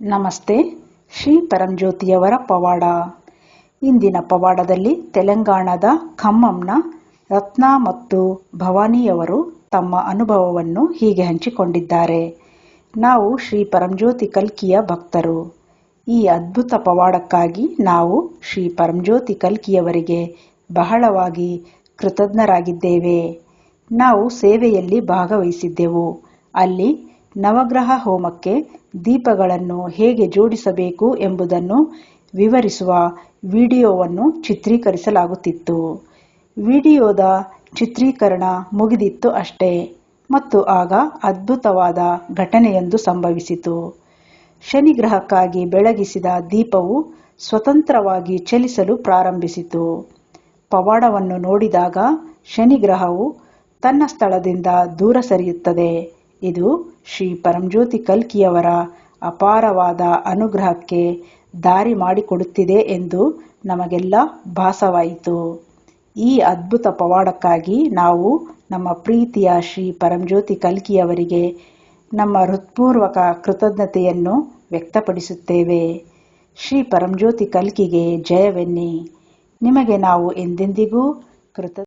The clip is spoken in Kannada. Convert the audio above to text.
ನಮಸ್ತೆ, ಶ್ರೀ ಪರಂಜ್ಯೋತಿಯವರ ಪವಾಡ. ಇಂದಿನ ಪವಾಡದಲ್ಲಿ ತೆಲಂಗಾಣದ ಖಮ್ಮಂನ ರತ್ನ ಮತ್ತು ಭವಾನಿಯವರು ತಮ್ಮ ಅನುಭವವನ್ನು ಹೀಗೆ ಹಂಚಿಕೊಂಡಿದ್ದಾರೆ. ನಾವು ಶ್ರೀ ಪರಂಜ್ಯೋತಿ ಕಲ್ಕಿಯ ಭಕ್ತರು. ಈ ಅದ್ಭುತ ಪವಾಡಕ್ಕಾಗಿ ನಾವು ಶ್ರೀ ಪರಂಜ್ಯೋತಿ ಕಲ್ಕಿಯವರಿಗೆ ಬಹಳವಾಗಿ ಕೃತಜ್ಞರಾಗಿದ್ದೇವೆ. ನಾವು ಸೇವೆಯಲ್ಲಿ ಭಾಗವಹಿಸಿದ್ದೆವು. ಅಲ್ಲಿ ನವಗ್ರಹ ಹೋಮಕ್ಕೆ ದೀಪಗಳನ್ನು ಹೇಗೆ ಜೋಡಿಸಬೇಕು ಎಂಬುದನ್ನು ವಿವರಿಸುವ ವಿಡಿಯೋವನ್ನು ಚಿತ್ರೀಕರಿಸಲಾಗುತ್ತಿತ್ತು. ವಿಡಿಯೋದ ಚಿತ್ರೀಕರಣ ಮುಗಿದಿತ್ತು ಅಷ್ಟೇ. ಮತ್ತು ಆಗ ಅದ್ಭುತವಾದ ಘಟನೆಯೊಂದು ಸಂಭವಿಸಿತು. ಶನಿಗ್ರಹಕ್ಕಾಗಿ ಬೆಳಗಿಸಿದ ದೀಪವು ಸ್ವತಂತ್ರವಾಗಿ ಚಲಿಸಲು ಪ್ರಾರಂಭಿಸಿತು. ಪವಾಡವನ್ನು ನೋಡಿದಾಗ ಶನಿಗ್ರಹವು ತನ್ನ ಸ್ಥಳದಿಂದ ದೂರ ಸರಿಯುತ್ತದೆ. ಇದು ಶ್ರೀ ಪರಂಜ್ಯೋತಿ ಕಲ್ಕಿಯವರ ಅಪಾರವಾದ ಅನುಗ್ರಹಕ್ಕೆ ದಾರಿ ಮಾಡಿಕೊಡುತ್ತಿದೆ ಎಂದು ನಮಗೆಲ್ಲ ಭಾಸವಾಯಿತು. ಈ ಅದ್ಭುತ ಪವಾಡಕ್ಕಾಗಿ ನಾವು ನಮ್ಮ ಪ್ರೀತಿಯ ಶ್ರೀ ಪರಂಜ್ಯೋತಿ ಕಲ್ಕಿಯವರಿಗೆ ನಮ್ಮ ಹೃತ್ಪೂರ್ವಕ ಕೃತಜ್ಞತೆಯನ್ನು ವ್ಯಕ್ತಪಡಿಸುತ್ತೇವೆ. ಶ್ರೀ ಪರಂಜ್ಯೋತಿ ಕಲ್ಕಿಗೆ ಜಯವೆನ್ನಿ. ನಿಮಗೆ ನಾವು ಎಂದೆಂದಿಗೂ ಕೃತ